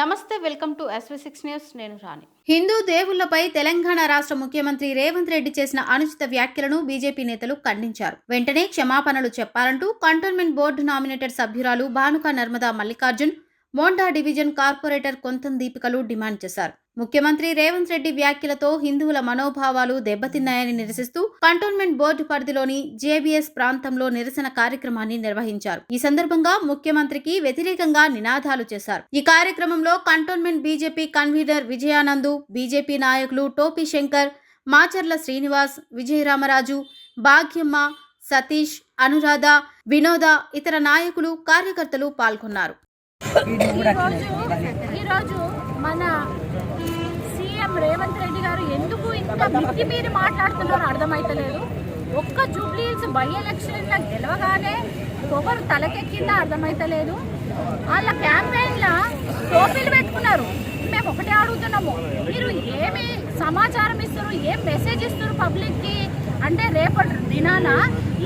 నమస్తే welcome to SV six news నేను రాణి. హిందూ దేవుళ్ళపై తెలంగాణ రాష్ట్ర ముఖ్యమంత్రి రేవంత్ రెడ్డి చేసిన అనుచిత వ్యాఖ్యలను బీజేపీ నేతలు ఖండించారు. వెంటనే క్షమాపణలు చెప్పాలంటూ కంటోన్మెంట్ బోర్డు నామినేటెడ్ సభ్యురాలు భానుక నర్మదా మల్లికార్జున్ మోండా డివిజన్ కార్పొరేటర్ కొంతం దీపికలు డిమాండ్ చేశారు. ముఖ్యమంత్రి రేవంత్ రెడ్డి వ్యాఖ్యలతో హిందువుల మనోభావాలు దెబ్బతిన్నాయని నిరసిస్తూ కంటోన్మెంట్ బోర్డు పరిధిలోని జేబీఎస్ ప్రాంతంలో నిరసన కార్యక్రమాన్ని నిర్వహించారు. ఈ సందర్భంగా ముఖ్యమంత్రికి వ్యతిరేకంగా నినాదాలు చేశారు. ఈ కార్యక్రమంలో cantonment BJP convener Vijayanand BJP నాయకులు టోపీ శంకర్ మాచర్ల శ్రీనివాస్ విజయరామరాజు భాగ్యమ్మ సతీష్ అనురాధ వినోద ఇతర నాయకులు కార్యకర్తలు పాల్గొన్నారు. ఈరోజు మన సీఎం రేవంత్ రెడ్డి గారు ఎందుకు ఇంత మిక్కి మీరు మాట్లాడుతున్నారో అర్థమైతలేదు. ఒక్క జూబ్లీహిల్స్ బై ఎలక్షన్లో గెలవగానే పొగరు తలకెక్కిందా అర్థమైతలేదు. వాళ్ళ క్యాంపెయిన్ల టోపీలు పెట్టుకున్నారు. మేము ఒకటే అడుగుతున్నాము. మీరు ఏమి సమాచారం ఇస్తారు? ఏం మెసేజ్ ఇస్తారు పబ్లిక్కి? అంటే రేపటి దినాన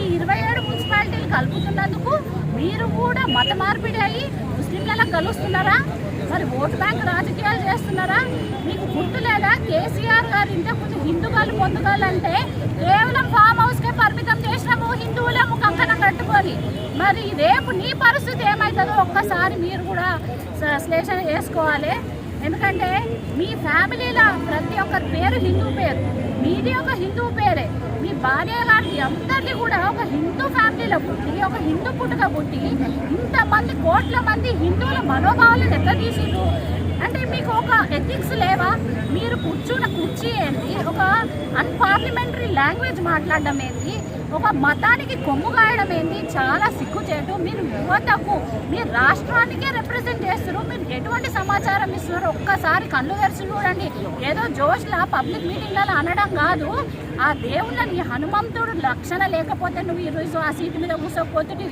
ఈ ఇరవై ఏడు మున్సిపాలిటీలు కలుపుతున్నందుకు మీరు కూడా మత మార్పిడి అయ్యి ముస్లింలలో కలుస్తున్నారా? మరి ఓటు బ్యాంక్ రాజకీయాలు చేస్తున్నారా? మీకు గుర్తు లేదా? కేసీఆర్ గారు ఇంతకుముందు హిందుగాలు పొందుగాలు అంటే కేవలం ఫామ్ హౌస్కే పరిమితం చేసినాము హిందువులేము కంకణం కట్టుకొని. మరి రేపు నీ పరిస్థితి ఏమవుతుందో ఒక్కసారి మీరు కూడా స- శ్లేషణ చేసుకోవాలి. ఎందుకంటే మీ ఫ్యామిలీలో ప్రతి ఒక్కరి పేరు హిందూ పేరు. మీది ఒక హిందూ పేరే. మీ భార్య గారి అందరినీ కూడా ఒక హిందూ ఫ్యామిలీలో పుట్టి ఒక హిందూ పుట్టుక పుట్టి ఇంతమంది కోట్ల మంది హిందువుల మనోభావాలను ఎట్లా తీసిండ్రు? అంటే మీకు ఒక ఎథిక్స్ లేవా? మీరు కూర్చున్న కుర్చీ ఏంటి? ఒక అన్పార్లమెంటరీ లాంగ్వేజ్ మాట్లాడడం ఏంటి? ఒక మతానికి కొమ్ము కాయడం ఏంటి చాలా సిగ్గుచేటు మీరు యువతకు మీ రాష్ట్రానికే రిప్రజెంట్ చేస్తున్నారు. మీరు ఎటువంటి సమాచారం ఇస్తున్నారు? ఒక్కసారి కళ్ళు తెరిచి చూడండి. ఏదో జోష్లా పబ్లిక్ మీటింగ్లలో అనడం కాదు. ఆ దేవుళ్ళని హనుమంతుడు లక్షణ లేకపోతే నువ్వు ఈరోజు ఆ సీటు మీద కూర్చోకపోతుంది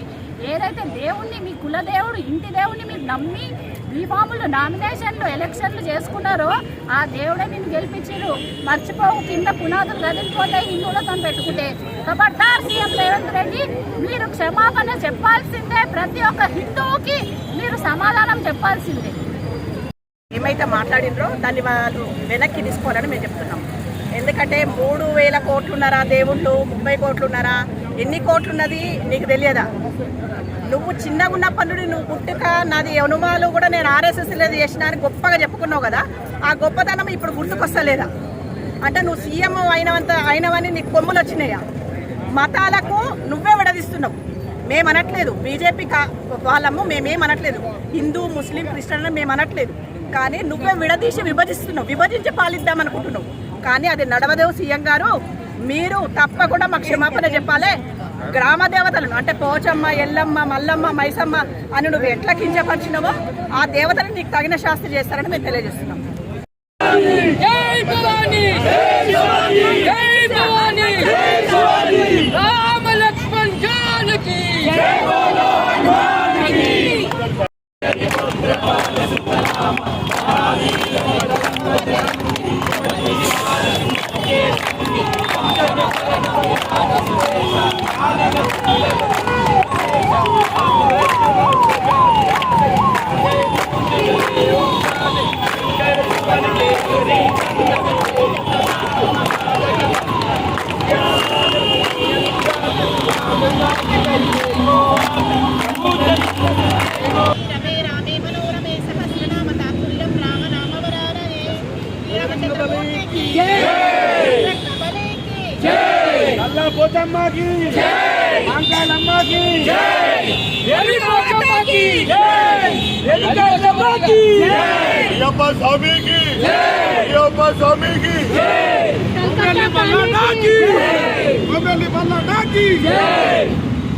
ఏదైతే దేవుణ్ణి మీ కులదేవుడు ఇంటి దేవుణ్ణి మీరు నమ్మి బీఫాములు నామినేషన్లు ఎలక్షన్లు చేసుకున్నారో ఆ దేవుడే నిన్ను గెలిపించారు మర్చిపోవు కింద పునాదులు కదిలిపోతే హిందువులతో పెట్టుకుంటే. ఖబర్దార్ సీఎం రేవంత్ రెడ్డి మీరు క్షమాపణ చెప్పాల్సిందే. ప్రతి ఒక్క హిందువుకి మీరు సమాధానం చెప్పాల్సిందే. ఏమైతే మాట్లాడినరో దాన్ని వాళ్ళు వెనక్కి తీసుకోవాలని మేము చెప్తున్నాం. ఎందుకంటే మూడు వేల కోట్లున్నారా దేవుళ్ళు ముప్పై కోట్లున్నారా? ఎన్ని కోట్లున్నది నీకు తెలియదా? నువ్వు చిన్నగా ఉన్నప్పటి నుండి నువ్వు పుట్టుక నాది అనుమానాలు కూడా నేను ఆర్ఎస్ఎస్ లేదు చేసిన అని గొప్పగా చెప్పుకున్నావు కదా ఆ గొప్పతనం ఇప్పుడు గుర్తుకొస్తలేదా? అంటే నువ్వు సీఎం అయినవంత అయినవని నీకు కొమ్ములు వచ్చినాయా? మతాలకు నువ్వే విడదీస్తున్నావు. మేము అనట్లేదు బీజేపీ కా వాళ్ళము మేమేం అనట్లేదు హిందూ ముస్లిం క్రిస్టియన్ మేము అనట్లేదు కానీ నువ్వే విడదీసి విభజిస్తున్నావు. విభజించి పాలిద్దాం అనుకుంటున్నావు కానీ అది నడవదేవు సీఎం గారు. మీరు తప్పకుండా మాకు క్షమాపణ చెప్పాలి. గ్రామ దేవతలను అంటే పోచమ్మ ఎల్లమ్మ మల్లమ్మ మైసమ్మ అని నువ్వు ఎట్లా కించపరిచినవో ఆ దేవతలను నీకు తగిన శాస్త్రి చేస్తారని మేము తెలియజేస్తున్నాం. Yeah! అల్లా పోతమ్మకి అంకాలమ్మకి ఎలిపోచమ్మకి ఎలిపోచమ్మకి అయ్యప్ప స్వామికి అయ్యప్ప స్వామికి మొగలి మల్లనాకి మొగలి మల్లనాకి